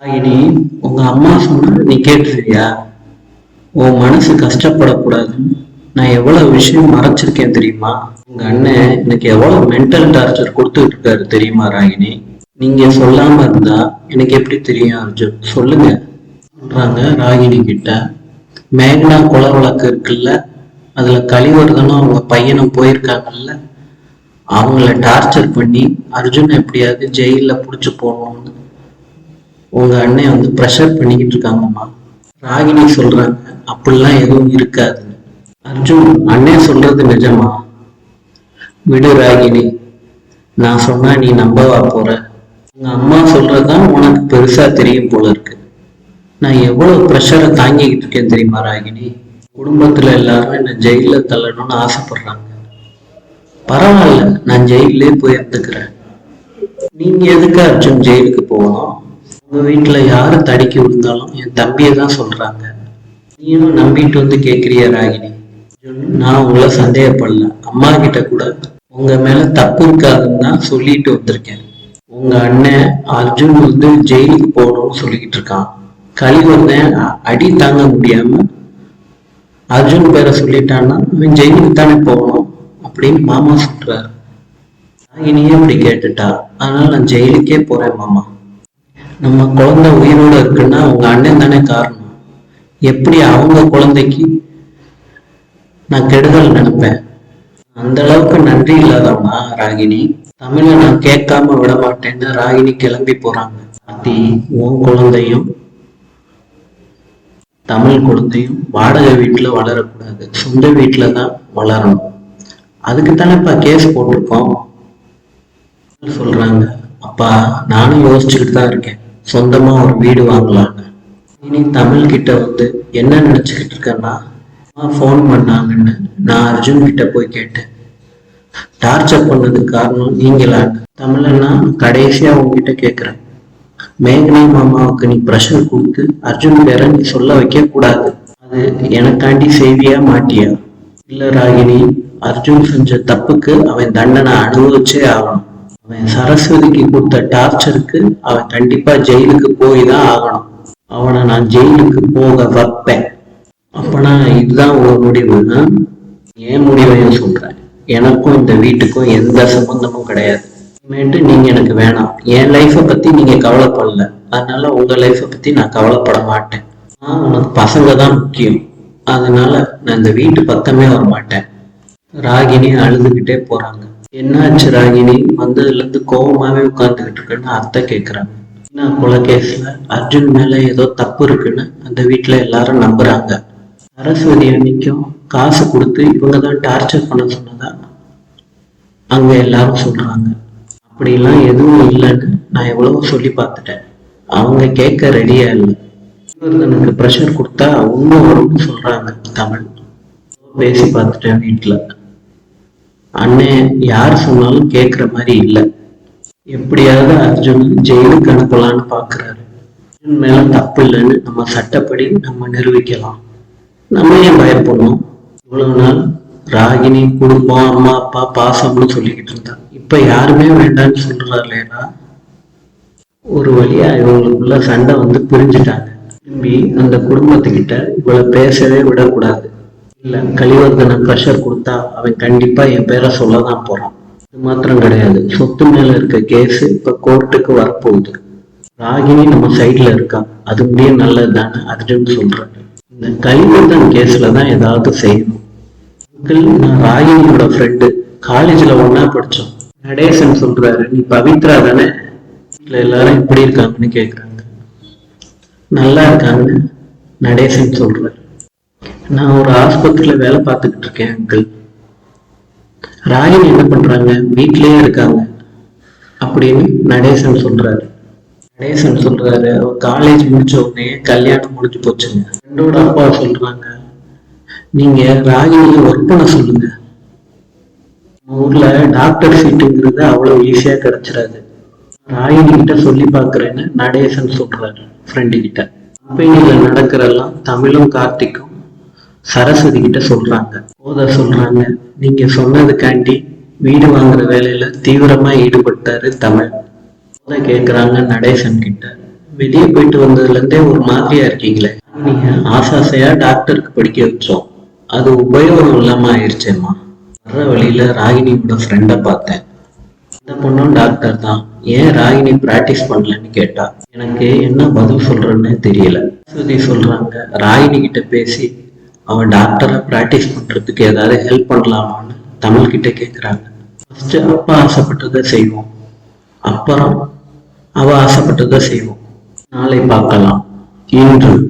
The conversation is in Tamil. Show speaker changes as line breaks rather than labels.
ராகினி உங்க அம்மா சொன்னா நீ கேட்டுருவியா உன் மனசு கஷ்டப்படக்கூடாதுன்னு நான் எவ்வளவு விஷயம் மறைச்சிருக்கேன் தெரியுமா? உங்க அண்ணன் எனக்கு எவ்வளவு மென்டல் டார்ச்சர் கொடுத்துட்டு இருக்காரு தெரியுமா ராகினி? நீங்க சொல்லாம இருந்தா எனக்கு எப்படி தெரியும் அர்ஜுன்? சொல்லுங்க. சொல்றாங்க ராகினி கிட்ட. மேக்னா கொலை வழக்கு இருக்குல்ல அதுல கலிவர்தனும் அவங்க பையனும் போயிருக்காங்கல்ல அவங்கள டார்ச்சர் பண்ணி அர்ஜுன் எப்படியாவது ஜெயில புடிச்சு போடணும்னு உங்க அண்ணன் வந்து ப்ரெஷர் பண்ணிக்கிட்டு இருக்காங்கம்மா. ராகினி சொல்றாங்க அப்படிலாம் எதுவும் இருக்காது. அர்ஜுன் அண்ணன் சொல்றது நிஜமா? விடு ராகினி நான் சொன்னா நீ நம்பவா போற? உங்க அம்மா சொல்றதுதான் உனக்கு பெருசா தெரியும் போல இருக்கு. நான் எவ்வளவு ப்ரெஷரை தாங்கிக்கிட்டு இருக்கேன் தெரியுமா ராகினி? குடும்பத்துல எல்லாரும் என்ன ஜெயில தள்ளணும்னு ஆசைப்படுறாங்க. பரவாயில்ல நான் ஜெயிலே போய் இருந்துக்கிறேன். நீங்க எதுக்கு அர்ஜுன் ஜெயிலுக்கு போகணும்? உங்க வீட்டுல யாரு தடுக்கி விழுந்தாலும் என் தம்பியை தான் சொல்றாங்க. நீயும் நம்பிட்டு வந்து கேக்குறிய ராகினி? நான் உங்களை சந்தேகப்படல. அம்மா கிட்ட கூட உங்க மேல தப்பு இருக்காதுன்னு தான் சொல்லிட்டு வந்திருக்கேன். உங்க அண்ணன் அர்ஜுன் வந்து ஜெயிலுக்கு போகணும்னு சொல்லிக்கிட்டு இருக்கான். கலிவர்தன் அடி தாங்க முடியாம அர்ஜுன் பேரை சொல்லிட்டான்னா அவன் ஜெயிலுக்கு தானே போகணும் அப்படின்னு மாமா சொல்றாரு. ராகினியே அப்படி கேட்டுட்டா. அதனால நான் ஜெயிலுக்கே போறேன் மாமா. நம்ம குழந்தை உயிரோட இருக்குன்னா அவங்க அண்ணன் தானே காரணம். எப்படி அவங்க குழந்தைக்கு நான் கெடுதல் நினைப்பேன்? அந்த அளவுக்கு நன்றி இல்லாதவனா ராகினி? தமிழை நான் கேட்காம விட மாட்டேன்னு ராகினி கிளம்பி போறாங்க. பாட்டி உன் குழந்தையும் தமிழ் குழந்தையும் வாடகை வீட்டுல வளரக்கூடாது. சொந்த வீட்டுல தான் வளரணும். அதுக்கு இப்ப கேஸ் போட்டிருக்கோம். சொல்றாங்க. அப்பா நானும் யோசிச்சுக்கிட்டு தான் இருக்கேன். சொந்தமா ஒரு வீடு வாங்கலான்னு. இனி தமிழ் கிட்ட வந்து என்ன நினைச்சுக்கிட்டு இருக்கேன்னா ஃபோன் பண்ணாங்கன்னு நான் அர்ஜுன் கிட்ட போய் கேட்டேன். டார்ச்சர் பண்ணதுக்கு காரணம் நீங்களான்னு. தமிழன்னா கடைசியா உங்ககிட்ட கேட்குறேன் மேகனா மாமாவுக்கு நீ ப்ரெஷர் கொடுத்து அர்ஜுன் பேரை நீ சொல்ல வைக்க கூடாது. அது எனக்காண்டி செய்வியா மாட்டியா? இல்ல ராகினி அர்ஜுன் செஞ்ச தப்புக்கு அவன் தண்டனை அனுபவிச்சே ஆகணும். அவன் சரஸ்வதிக்கு கொடுத்த டார்ச்சருக்கு அவன் கண்டிப்பா ஜெயிலுக்கு போய் தான் ஆகணும். அவனை நான் ஜெயிலுக்கு போக வைப்பேன். அப்பனா இதுதான் ஒரு முடிவு. ஏன் என் முடிவையும் சொல்றேன். எனக்கும் இந்த வீட்டுக்கும் எந்த சம்பந்தமும் கிடையாது. இனிமேட்டு நீங்க எனக்கு வேணாம். என் லைஃப்பை பத்தி நீங்க கவலைப்படல. அதனால உங்க லைஃப்பை பத்தி நான் கவலைப்பட மாட்டேன். ஆஹ் உனக்கு பசங்க தான் முக்கியம். அதனால நான் இந்த வீட்டு பக்கமே வர மாட்டேன் ராகினி அழுதுகிட்டே போறாங்க. என்னாச்சு ராகினி? வந்ததுல இருந்து கோவமாவே உட்கார்ந்துகிட்டு இருக்குன்னு அத்தை கேக்குறாங்க. நான் கொலை கேஸ்ல? அர்ஜுன் மேல ஏதோ தப்பு இருக்குன்னு அந்த வீட்டுல எல்லாரும் நம்புறாங்க. சரஸ்வதி அன்னைக்கும் காசு கொடுத்து இவங்க தான் டார்ச்சர் பண்ண சொன்னதா? அங்க எல்லாரும் சொல்றாங்க. அப்படிலாம் எதுவும் இல்லைன்னு நான் எவ்வளவோ சொல்லி பார்த்துட்டேன். அவங்க கேட்க ரெடியா இல்லை. இவர்களுக்கு ப்ரெஷர் கொடுத்தா உண்மை வரும்னு சொல்றாங்க தமிழ். பேசி பார்த்துட்டேன் வீட்டுல அண்ணன் யார் சொன்னாலும் கேட்குற மாதிரி இல்லை. எப்படியாவது அர்ஜுன் ஜெயிலுக்கு அனுப்பலான்னு பாக்குறாரு. அர்ஜுன் மேல தப்பு இல்லைன்னு நம்ம சட்டப்படி நம்ம நிரூபிக்கலாம். நம்ம ஏன் பயப்படணும் இவ்வளவு நாள் ராகினி குடும்பம் அம்மா அப்பா பாசம்னு சொல்லிக்கிட்டு இருந்தா. இப்ப யாருமே வேண்டாம்னு சொல்றாரு இல்லையா ஒரு வழியா இவங்களுக்குள்ள சண்டை வந்து பிரிஞ்சுட்டாங்க. திரும்பி அந்த குடும்பத்துக்கிட்ட இவளை பேசவே விடக்கூடாது. இல்ல கலிவர்தனை ப்ரெஷர் கொடுத்தா அவன் கண்டிப்பா என் பேரை சொல்லதான் போறான். இது மாத்திரம் கிடையாது. சொத்து மேல இருக்க கேஸ் இப்ப கோர்ட்டுக்கு வரப்போகுது. ராகினி நம்ம சைடில் இருக்கா? அது முடிய நல்லது தானே அதுன்னு சொல்கிறேன் இந்த கலிவர்தன் கேஸில் தான் ஏதாவது செய்யணும். அங்கிள் நான் ராகினியோட ஃப்ரெண்டு காலேஜ்ல ஒன்றா படிச்சோம். நடேசன் சொல்றாரு நீ பவித்ரா தானே? வீட்டுல எல்லாரும் எப்படி இருக்காங்கன்னு கேட்குறாங்க நல்லா இருக்காங்க நடேசன் சொல்றாரு. நான் ஒரு ஆஸ்பத்திரியில வேலை பார்த்துக்கிட்டு இருக்கேன் அங்கிள் ராகினி என்ன பண்றாங்க? வீட்லயே இருக்காங்க. அப்படின்னு நடேசன் சொல்றாரு. நடேசன் சொல்றாரு அவ காலேஜ் முடிச்ச உடனே கல்யாணம் முடிஞ்சு போச்சுங்க. ரெண்டோட அப்பா சொல்றாங்க நீங்க ராகினியை ஒர்க் பண்ண சொல்லுங்க ஊர்ல டாக்டர் சீட்டுங்கிறது அவ்வளவு ஈஸியா கிடைச்சிடாது. ராகினி கிட்ட சொல்லி பாக்குறேன்னு நடேசன் சொல்றாரு ஃப்ரெண்டு கிட்ட. கம்பெனியில நடக்கிறெல்லாம் தமிழும் கார்த்திக்கும் சரஸ்வதி கிட்ட சொல்றாங்க. போத சொல்றாங்க. நீங்க சொன்னதுக்காண்டி வீடு வாங்குற வேலையில தீவிரமா ஈடுபட்டாரு தமிழ். போத கேக்குறாங்க நடேசன் கிட்ட வெளியே போயிட்டு வந்ததுல இருந்தே ஒரு மாதிரியா இருக்கீங்களே. நீங்க ஆசாசையா டாக்டருக்கு படிக்க வச்சோம். அது உபயோகம் இல்லாம ஆயிடுச்சேம்மா வர்ற வழியில ராகினியோட ஃப்ரெண்டை பார்த்தேன். இந்த பொண்ணும் டாக்டர் தான். ஏன் ராகினி பிராக்டிஸ் பண்ணலன்னு கேட்டா எனக்கு என்ன பதில் சொல்றேன்னு தெரியல. சுதி சொல்றாங்க. ராகினி கிட்ட பேசி அவன் டாக்டரை ப்ராக்டிஸ் பண்றதுக்கு ஏதாவது ஹெல்ப் பண்ணலாமான்னு தமிழ் கிட்ட கேக்குறாங்க. ஃபர்ஸ்ட் அப்பா ஆசைப்பட்டதை செய்வோம். அப்புறம் அவ ஆசைப்பட்டதை செய்வோம். நாளை பார்க்கலாம். இன்று